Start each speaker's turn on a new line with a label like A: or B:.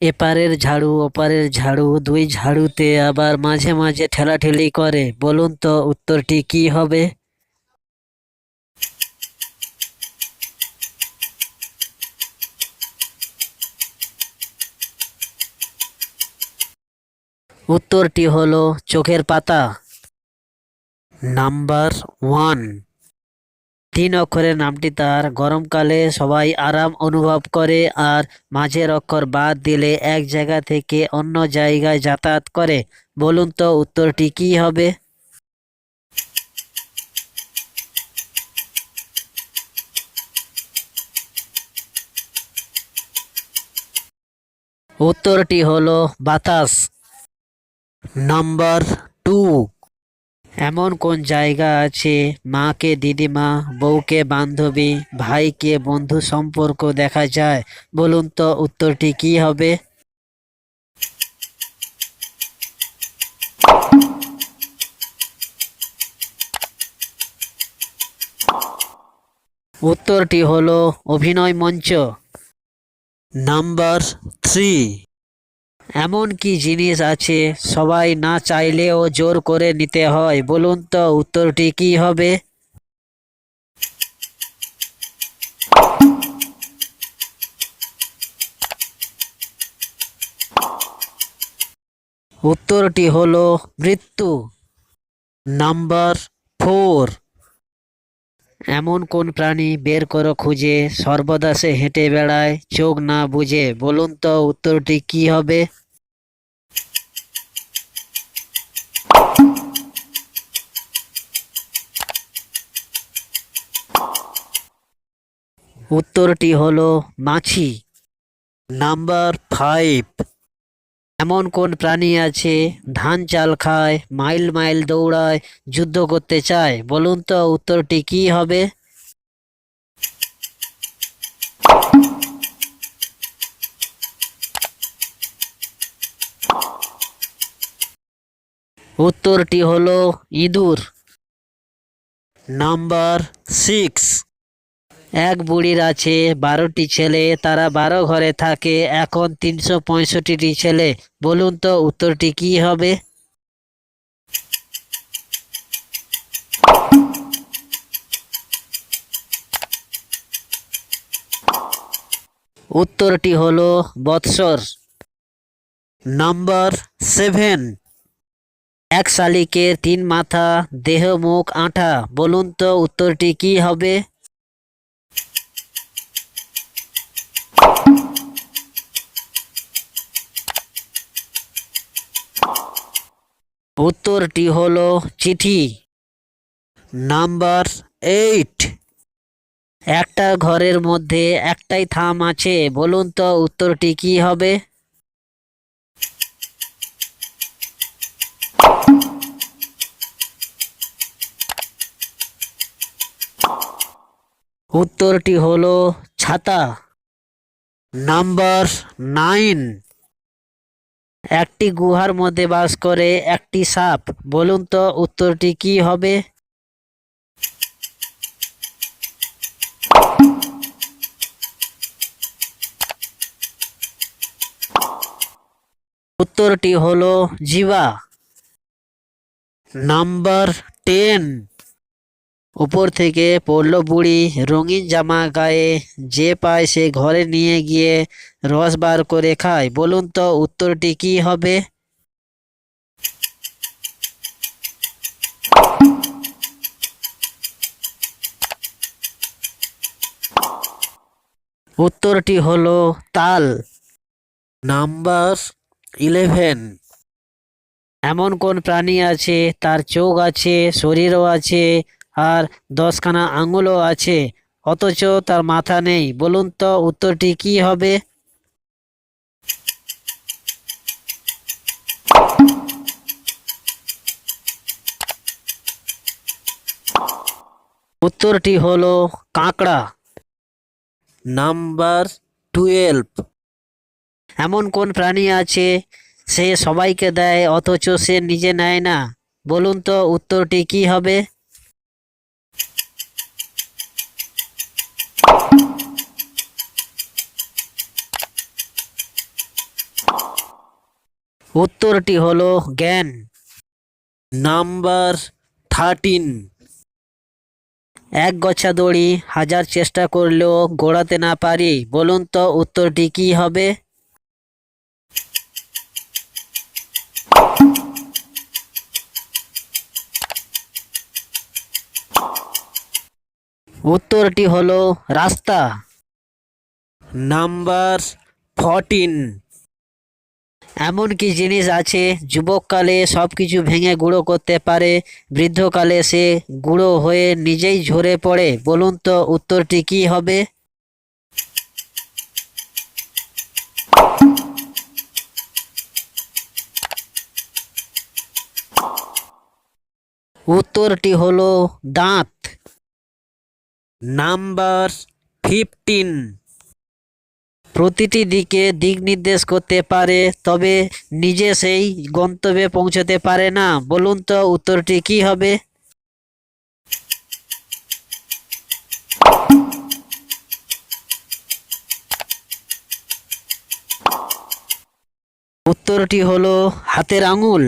A: এপারের ঝাড়ু, ওপারের ঝাড়ু, দুই ঝাড়ুতে আবার মাঝে মাঝে ঠেলাঠেলি করে। বলুন তো, উত্তরটি কি হবে? উত্তরটি হলো, চোখের পাতা। Number one. তিন অক্ষরের নামটি তার গরমকালে সবাই আরাম অনুভব করে আর মাঝের অক্ষর বাদ দিলে এক জায়গা থেকে অন্য জায়গায় যাতায়াত করে। বলুন তো উত্তরটি কি হবে? উত্তরটি হলো বাতাস। Number two. এমন কোন জায়গা আছে? মাকে, দিদিমা, বউকে, বান্ধবী, ভাইকে, বন্ধু সম্পর্ক দেখা যায়? বলুন তো উত্তরটি কি হবে? উত্তরটি হলো অভিনয় মঞ্চ। Number three. এমন কি জিনিস আছে? সবাই না চাইলেও জোর করে নিতে হয়। বলুন তো, উত্তরটি কি হবে? উত্তরটি হলো মৃত্যু। Number four. এমন কোন প্রাণী বের করো খুঁজে? সর্বদা সে হেঁটে বেড়ায়, চোখ না বুঝে। বলুন তো, উত্তরটি কি হবে? উত্তরটি হলো মাছি। Number five. এমন কোন প্রাণী আছে, ধান চাল খায়, মাইল মাইল দৌড়ায়, যুদ্ধ করতে চায়? বলুন তো উত্তরটি কি হবে? উত্তরটি হলো ইঁদুর। Number six. এক বুড়ির আছে, বারোটি ছেলে, তারা বারো ঘরে থাকে, এখন তিনশো পঁয়ষট্টিটি ছেলে। বলুন তো, উত্তরটি কি হবে? উত্তরটি হলো বৎসর। নম্বর সেভেন। এক শালিকের তিন মাথা, দেহ, মুখ, আঠা। বলুন তো, উত্তরটি কি হবে? উত্তরটি হলো চিঠি। Number eight. একটা ঘরের মধ্যে একটাই থাম আছে, বলুন তো উত্তরটি কি হবে? উত্তরটি হলো ছাতা। Number nine. একটি গুহার মধ্যে বাস করে একটি সাপ। বলুন তো, উত্তরটি কি হবে? উত্তরটি হলো জিবা। Number ten. উপর থেকে পড়ল বুড়ি রঙিন জামা গায়ে। যে পায় সে ঘরে নিয়ে গিয়ে রস বার করে খায়। বলুন তো, উত্তরটি কি হবে? উত্তরটি হলো তাল। Number eleven. এমন কোন প্রাণী আছে? তার চোখ আছে, শরীরও আছে আর দশখানা আঙুলও আছে, অথচ তার মাথা নেই। বলুন তো, উত্তরটি কি হবে? উত্তরটি হলো কাঁকড়া। Number twelve. এমন কোন প্রাণী আছে, সে সবাইকে দেয়, অথচ সে নিজে নেয় না? বলুন তো, উত্তরটি কি হবে? উত্তরটি হলো জ্ঞান। Number thirteen. এক গছা দড়ি হাজার চেষ্টা করলেও গোড়াতে না পারি। বলুন তো উত্তরটি কি হবে? উত্তরটি হলো রাস্তা। Number fourteen. এমন কি জিনিস আছে? যুবককালে সব কিছু ভেঙে গুঁড়ো করতে পারে, বৃদ্ধকালে সে গুঁড়ো হয়ে নিজেই ঝরে পড়ে। বলুন তো, উত্তরটি কি হবে? উত্তরটি হলো দাঁত। Number fifteen. প্রতিটি দিকে দিক নির্দেশ করতে পারে, তবে নিজে সেই গন্তব্যে পৌঁছতে পারে না। বলুন তো, উত্তরটি কি হবে? উত্তরটি হলো, হাতের আঙুল।